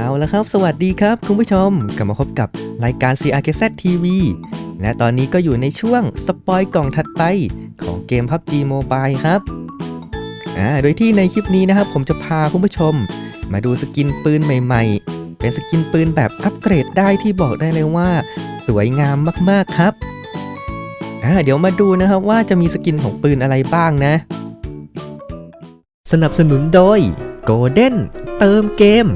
เอาละครับ สวัสดีครับ คุณผู้ชม กลับมาพบกับรายการ CRKZ TV และตอนนี้ก็อยู่ในช่วงสปอยกล่องถัดไปของเกม PUBG Mobile ครับอ่าโดยที่ในคลิปนี้นะครับ ผมจะพาคุณผู้ชม มาดูสกินปืนใหม่ ๆ เป็นสกินปืนแบบอัปเกรดได้ที่บอกได้เลยว่า สวยงามมากๆครับอ่าเดี๋ยวมาดูนะครับว่าจะมีสกินของปืนอะไรบ้างนะ สนับสนุนโดย Golden เติมเกม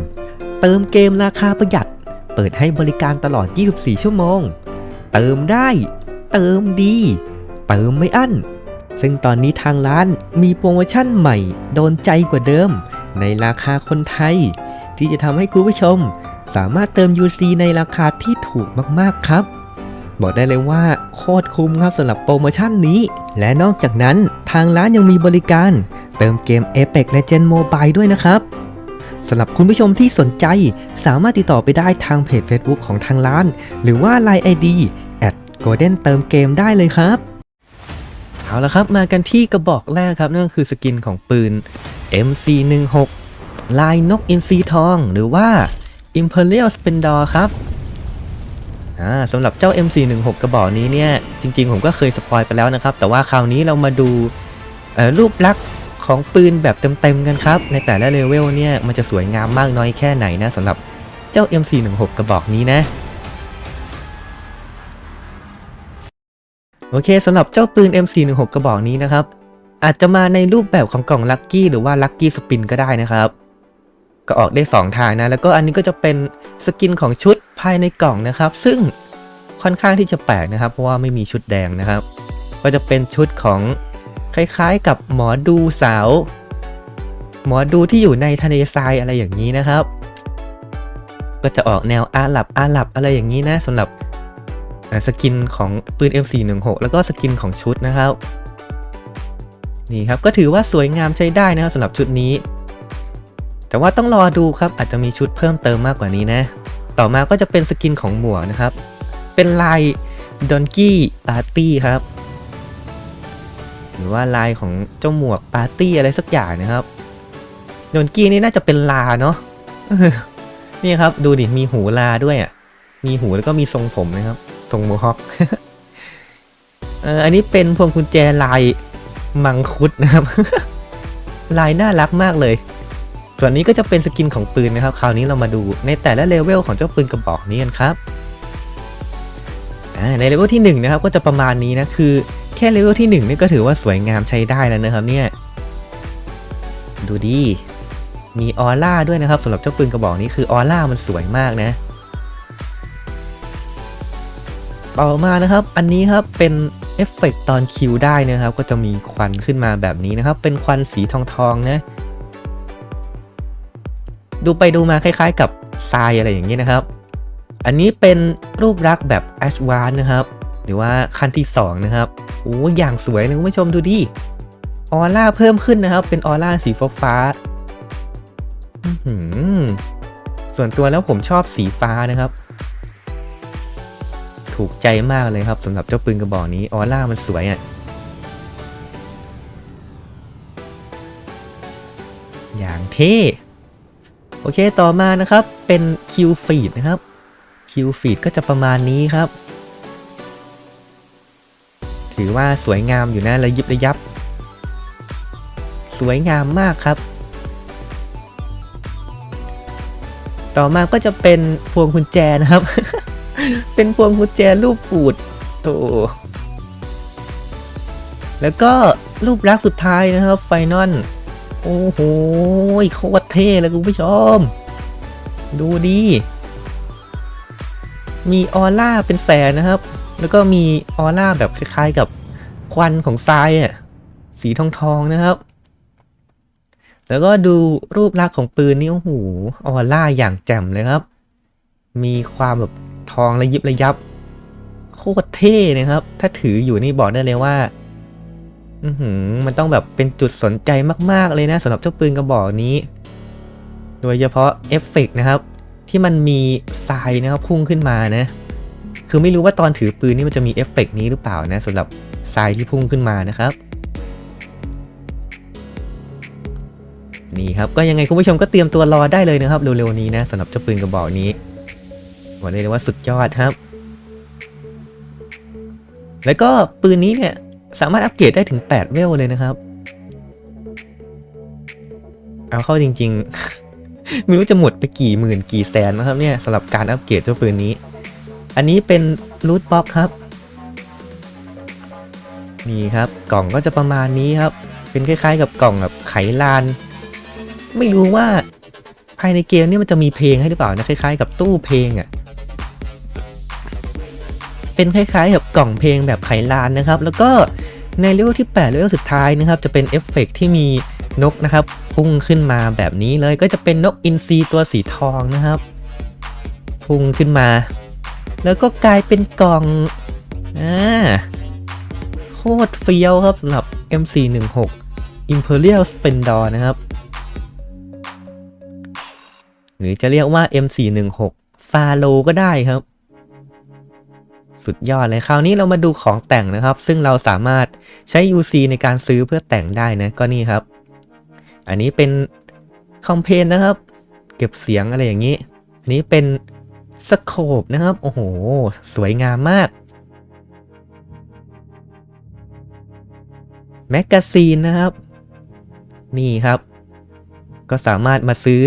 เติมเกมราคาประหยัด เปิดให้บริการตลอด 24 ชั่วโมง เติมได้ เติมดี เติมไม่อั้น ซึ่งตอนนี้ทางร้านมีโปรโมชั่นใหม่ โดนใจกว่าเดิม ในราคาคนไทย ที่จะทำให้คุณผู้ชม สามารถเติม UC ในราคาที่ถูกมากๆครับ บอกได้เลยว่าโคตรคุ้มครับสำหรับโปรโมชั่นนี้ และนอกจากนั้นทางร้านยังมีบริการ เติมเกม Apex Legends Mobile ด้วยนะครับ สำหรับคุณผู้ชมที่สนใจ สามารถติดต่อไปได้ทางเพจ Facebook ของทางร้าน หรือว่า Line ID golden เติมเกมได้เลยครับ เอาละครับมากันที่กระบอกแรกครับ นั่นก็คือสกินของปืน MC16 ลายนกอินทรีทอง หรือว่า Imperial Splendor ครับสำหรับเจ้า MC16 กระบอกนี้เนี่ย จริงๆ ผมก็เคยสปอยไปแล้วนะครับ แต่ว่าคราวนี้เรามาดูรูปลักษณ์ ของปืนแบบเต็มๆกันครับ ในแต่ละเลเวลเนี่ยมันจะสวยงามมากน้อยแค่ไหนนะสำหรับเจ้า MC16 กระบอกนี้นะ โอเคสำหรับเจ้าปืน MC16 กระบอกนี้นะครับ อาจจะมาในรูปแบบของกล่องลัคกี้หรือว่าลัคกี้สปินก็ได้นะครับ ก็ออกได้ 2 ทางนะ แล้วก็อันนี้ก็จะเป็นสกินของชุดภายในกล่องนะครับ ซึ่งค่อนข้างที่จะแปลกนะครับ เพราะว่าไม่มีชุดแดงนะครับ ก็จะเป็นชุดของ คล้ายๆ กับหมอดูสาว หมอดูที่อยู่ในทะเลทรายอะไรอย่างนี้นะครับ ก็จะออกแนวอาหรับอาหรับอะไรอย่างนี้นะสำหรับสกินของปืน M416 แล้วก็สกินของชุดนะครับ นี่ครับก็ถือว่าสวยงามใช้ได้นะครับสำหรับชุดนี้ แต่ว่าต้องรอดูครับอาจจะมีชุดเพิ่มเติมมากกว่านี้นะ ต่อมาก็จะเป็นสกินของหมวกนะครับ เป็นลายดอนกี้ปาร์ตี้ครับ หรือว่าลายของเจ้าหมวกปาร์ตี้อะไรสักอย่างนะครับดอนกี้นี่น่าจะเป็นลาเนาะนี่ครับดูดิมีหูลาด้วยอะมีหูแล้วก็มีทรงผมนะครับ ทรงโมฮอคเอออันนี้เป็นพวงกุญแจลายมังคุดนะครับ ลายน่ารักมากเลย ส่วนนี้ก็จะเป็นสกินของปืนนะครับ คราวนี้เรามาดูในแต่ละเลเวลของเจ้าปืนกระบอกนี้กันครับในเลเวลที่1นะครับก็จะประมาณนี้นะคือ ค่เลเวลที่1นี่ก็ถือว่าสวยงามใช้ได้แล้วนะครับเนี่ย ดูดี มีออร่าด้วยนะครับสำหรับเจ้าปืนกระบอกนี้คือออร่ามันสวยมากนะ ต่อมานะครับ อันนี้ครับเป็นเอฟเฟกต์ตอนคิวได้นะครับ ก็จะมีควันขึ้นมาแบบนี้นะครับ เป็นควันสีทองทองๆนะ ดูไปดูมาคล้ายๆ กับทรายอะไรอย่างนี้นะครับ อันนี้เป็นรูปลักษณ์แบบแอชวานนะครับ หรือว่าขั้นที่ 2 นะครับโอ้อย่างสวยเลยคุณผู้ชมดูดิออร่าเพิ่มขึ้นนะครับ เป็นออร่าสีฟ้าฟ้าส่วนตัวแล้วผมชอบสีฟ้านะครับ ถูกใจมากเลยครับสำหรับเจ้าปืนกระบอกนี้ออร่ามันสวยอะ่ะอย่างเท่โอเคต่อมานะครับเป็นคิวฟีดนะครับคิวฟีดก็จะประมาณนี้ครับ ถือว่าสวยงามอยู่นะระยิบระยับ สวยงามมากครับ ต่อมาก็จะเป็นพวงกุญแจนะครับ เป็นพวงกุญแจรูปปูดโตแล้วก็รูปลักษณ์สุดท้ายนะครับไฟนอลโอ้โหโคตรเท่เลยคุณผู้ชม ดูดี มีออร่าเป็นแสนนะครับ แล้วก็มีออร่าแบบคล้ายๆกับควันของทรายอะสีทองๆนะครับ แล้วก็ดูรูปลักษณ์ของปืนนี่โอ้โหออร่าอย่างแจ่มเลยครับ มีความแบบทองระยิบระยับโคตรเท่นะครับ ถ้าถืออยู่นี่บอกได้เลยว่า อือหือมันต้องแบบเป็นจุดสนใจมากๆเลยนะสำหรับเจ้าปืนกระบอกนี้ โดยเฉพาะเอฟเฟกต์นะครับ ที่มันมีทรายนะครับพุ่งขึ้นมานะ คือไม่รู้ว่าตอนถือปืนนี่มันจะมีเอฟเฟกต์นี้หรือเปล่านะสำหรับทรายที่พุ่งขึ้นมานะครับ นี่ครับก็ยังไงคุณผู้ชมก็เตรียมตัวรอได้เลยนะครับ เร็วๆนี้นะสำหรับเจ้าปืนกระบอกนี้บอกได้เลยว่าสุดยอดครับ แล้วก็ปืนนี้เนี่ยสามารถอัปเกรดได้ถึง 8 เวลเลยนะครับ เอาเข้าจริง ๆ ไม่รู้จะหมดไปกี่หมื่นกี่แสนนะครับเนี่ยสำหรับการอัปเกรดเจ้าปืนนี้ อันนี้เป็นรูทบ็อกครับ นี่ครับกล่องก็จะประมาณนี้ครับ เป็นคล้ายๆ กับกล่องแบบไขลาน ไม่รู้ว่าภายในเกมนี่มันจะมีเพลงให้หรือเปล่านะคล้ายๆ กับตู้เพลงอะ่ะ เป็นคล้ายๆกับกล่องเพลงแบบไขลานนะครับ แล้วก็ในเลเวลที่8เลเวลสุดท้ายนะครับ จะเป็นเอฟเฟกต์ที่มีนกนะครับ พุ่งขึ้นมาแบบนี้เลยก็จะเป็นนกอินทรีตัวสีทองนะครับ พุ่งขึ้นมา แล้วก็กลายเป็นกล่องอ่าโคตรเฟี้ยวครับสำหรับ MC16 Imperial Splendor นะครับ หรือจะเรียกว่า M416 ฟาโลก็ได้ครับ สุดยอดเลยคราวนี้เรามาดูของแต่งนะครับ ซึ่งเราสามารถใช้ UC ในการซื้อเพื่อแต่งได้นะ ก็นี่ครับ อันนี้เป็นคอมเพนนะครับ เก็บเสียงอะไรอย่างนี้ อันนี้เป็น สโคปนะครับ โอ้โห สวยงามมากแมกกาซีนนะครับ นี่ครับ ก็สามารถมาซื้อ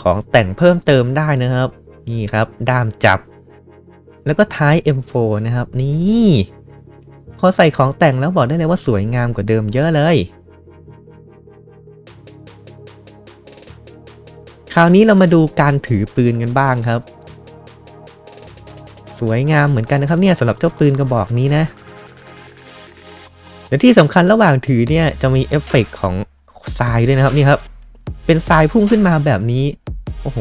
ของแต่งเพิ่มเติมได้นะครับ นี่ครับ ด้ามจับ แล้วก็ท้าย M4 นะครับ นี่พอใส่ของแต่งแล้วบอกได้เลยว่าสวยงามกว่าเดิมเยอะเลย คราวนี้เรามาดูการถือปืนกันบ้างครับ สวยงามเหมือนกันนะครับเนี่ยสำหรับเจ้าปืนกระบอกนี้นะและที่สำคัญระหว่างถือเนี่ยจะมีเอฟเฟกต์ของทรายด้วยนะครับนี่ครับ เป็นทรายพุ่งขึ้นมาแบบนี้ โอ้โห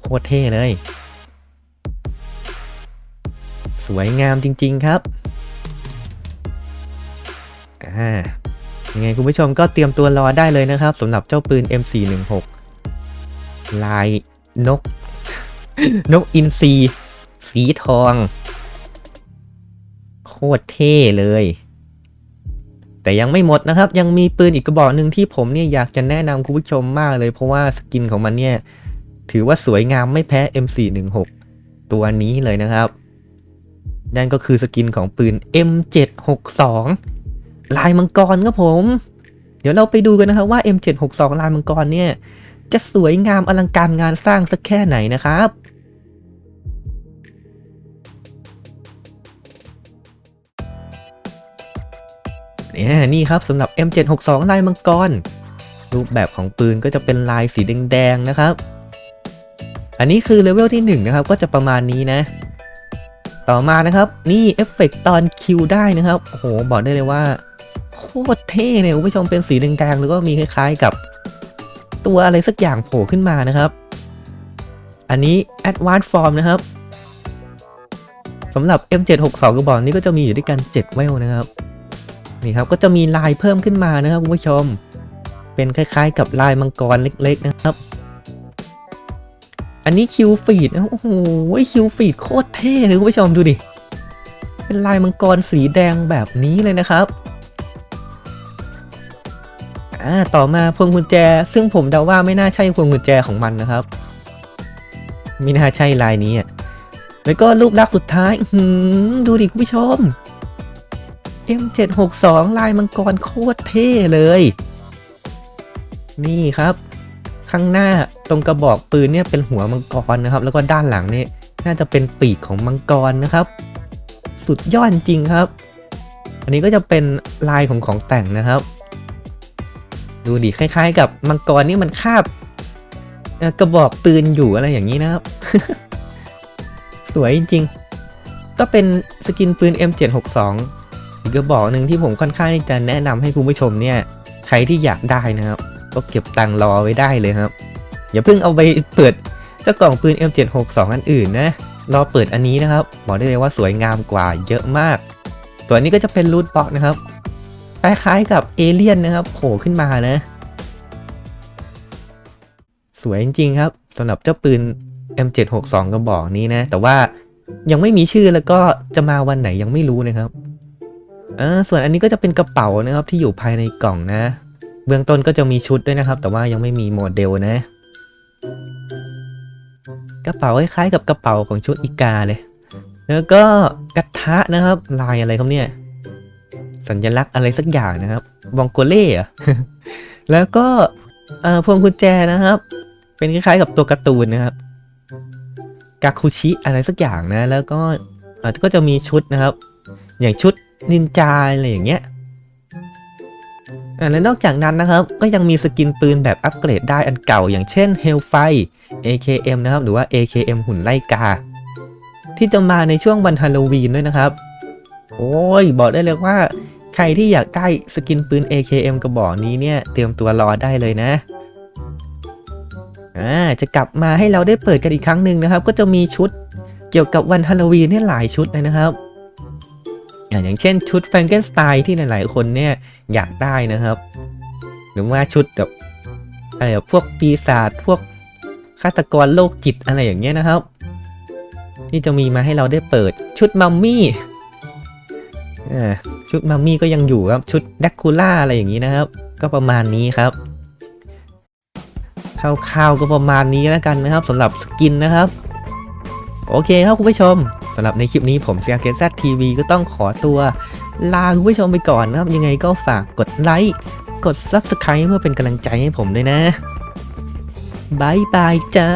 โคตรเท่เลย สวยงามจริง ๆครับอ่ายังไงคุณผู้ชมก็เตรียมตัวรอได้เลยนะครับสำหรับเจ้าปืน M416 ลายนก นกอินทรี สีทอง โคตรเท่เลย แต่ยังไม่หมดนะครับ ยังมีปืนอีกกระบอกหนึ่งที่ผมเนี่ยอยากจะแนะนำคุณผู้ชมมากเลย เพราะว่าสกินของมันเนี่ย ถือว่าสวยงามไม่แพ้ M416 ตัวนี้เลยนะครับ นั่นก็คือสกินของปืน M762 ลายมังกรครับผม เดี๋ยวเราไปดูกันนะครับว่า M762 ลายมังกรเนี่ย จะสวยงามอลังการงานสร้างสักแค่ไหนนะครับ นี่ยนี่ครับสำหรับ M762 ลายมังกร รูปแบบของปืนก็จะเป็นลายสีแดงๆนะครับ อันนี้คือเลเวลที่1นะครับก็จะประมาณนี้นะ ต่อมานะครับนี่เอฟเฟกตอนคิวได้นะครับโอ้โหบอกได้เลยว่าโคตรเท่เลยคุณผู้ชมเป็นสีแดงๆแล้วก็มีคล้ายๆกับ ตัวอะไรสักอย่างโผล่ขึ้นมานะครับ อันนี้ Advanced Form นะครับสำหรับ M762 กระบอกนี้ก็จะมีอยู่ด้วยกัน 7 เวลนะครับ นี่ครับก็จะมีลายเพิ่มขึ้นมานะครับคุณผู้ชม เป็นคล้ายๆ กับลายมังกรเล็ก ๆ นะครับ อันนี้คิวฟีดนะโอ้โหคิวฟีดโคตรเท่เลยคุณผู้ชมดูดิเป็นลายมังกรสีแดงแบบนี้เลยนะครับอ่าต่อมาพวงกุญแจ ซึ่งผมเดาว่าไม่น่าใช่พวงกุญแจของมันนะครับไม่น่าใช่ลายนี้อะแล้วก็รูปลักษณ์สุดท้ายดูดิคุณผู้ชม M762 ลายมังกรโคตรเท่เลย นี่ครับ ข้างหน้าตรงกระบอกปืนเนี่ยเป็นหัวมังกรนะครับ แล้วก็ด้านหลังนี่น่าจะเป็นปีกของมังกรนะครับ สุดยอดจริงครับ อันนี้ก็จะเป็นลายของของแต่งนะครับ ดูดิคล้าย ๆ กับมังกรนี่มันคาบกระบอกปืนอยู่อะไรอย่างนี้นะครับ สวยจริง ก็เป็นสกินปืน M762 อีกกระบอกหนึ่งที่ผมค่อนข้างที่จะแนะนำให้คุณผู้ชมเนี่ย ใครที่อยากได้นะครับ ก็เก็บตังค์รอไว้ได้เลยครับ อย่าเพิ่งเอาไปเปิดเจ้ากล่องปืน M762 อันอื่นนะ รอเปิดอันนี้นะครับ บอกได้เลยว่าสวยงามกว่าเยอะมากตัวนี้ก็จะเป็นรูทบ็อกนะครับ คล้ายๆกับเอเลี่ยนนะครับโผล่ขึ้นมานะ สวยจริงๆครับสำหรับเจ้าปืน M762 กระบอกนี้นะ แต่ว่ายังไม่มีชื่อแล้วก็จะมาวันไหนยังไม่รู้นะครับ เออส่วนอันนี้ก็จะเป็นกระเป๋านะครับที่อยู่ภายในกล่องนะ เบื้องต้นก็จะมีชุดด้วยนะครับ แต่ว่ายังไม่มีโมเดลนะ กระเป๋าคล้ายๆกับกระเป๋าของชุดอีกาเลย แล้วก็กระทะนะครับ ลายอะไรครับเนี่ย สัญลักษณ์อะไรสักอย่างนะครับบองโกเล่อะแล้วก็เอ่อพวงกุญแจนะครับ เป็นคล้ายๆกับตัวการ์ตูนนะครับกาคุชิอะไรสักอย่างนะ แล้วก็ก็จะมีชุดนะครับ อย่างชุด นินจาอะไรอย่างเงี้ยและนอกจากนั้นนะครับ ก็ยังมีสกินปืนแบบอัปเกรดได้อันเก่า อย่างเช่น Hellfire AKM นะครับ หรือว่า AKM หุ่นไล่กา ที่จะมาในช่วงวันฮาโลวีนด้วยนะครับ โอ้ย บอกได้เลยว่า ใครที่อยากได้สกินปืน AKM กระบอกนี้เนี่ย เตรียมตัวรอได้เลยนะอ่าจะกลับมาให้เราได้เปิดกันอีกครั้งหนึ่งนะครับ ก็จะมีชุดเกี่ยวกับวันฮาโลวีนเนี่ยหลายชุดเลยนะครับ อย่างเช่นชุดแฟรงเกนสไตน์ที่หลาย ๆ คนเนี่ยอยากได้นะครับ หรือว่าชุดแบบอะไรแบบพวกปีศาจพวกฆาตกรโรคจิตอะไรอย่างเงี้ยนะครับที่จะมีมาให้เราได้เปิดชุดมัมมี่ชุดมัมมี่ก็ยังอยู่ครับชุดแดกคูล่าอะไรอย่างนี้นะครับ ก็ประมาณนี้ครับคร่าวๆก็ประมาณนี้แล้วกันนะครับสำหรับสกินนะครับ โอเคครับคุณผู้ชม สำหรับในคลิปนี้ผมเซียเกนซัทีวีก็ต้องขอตัว ลาคุณผู้ชมไปก่อนนะครับ ยังไงก็ฝากกดไลค์ กด Subscribe เพื่อเป็นกำลังใจให้ผมด้วยนะบายบายจ้า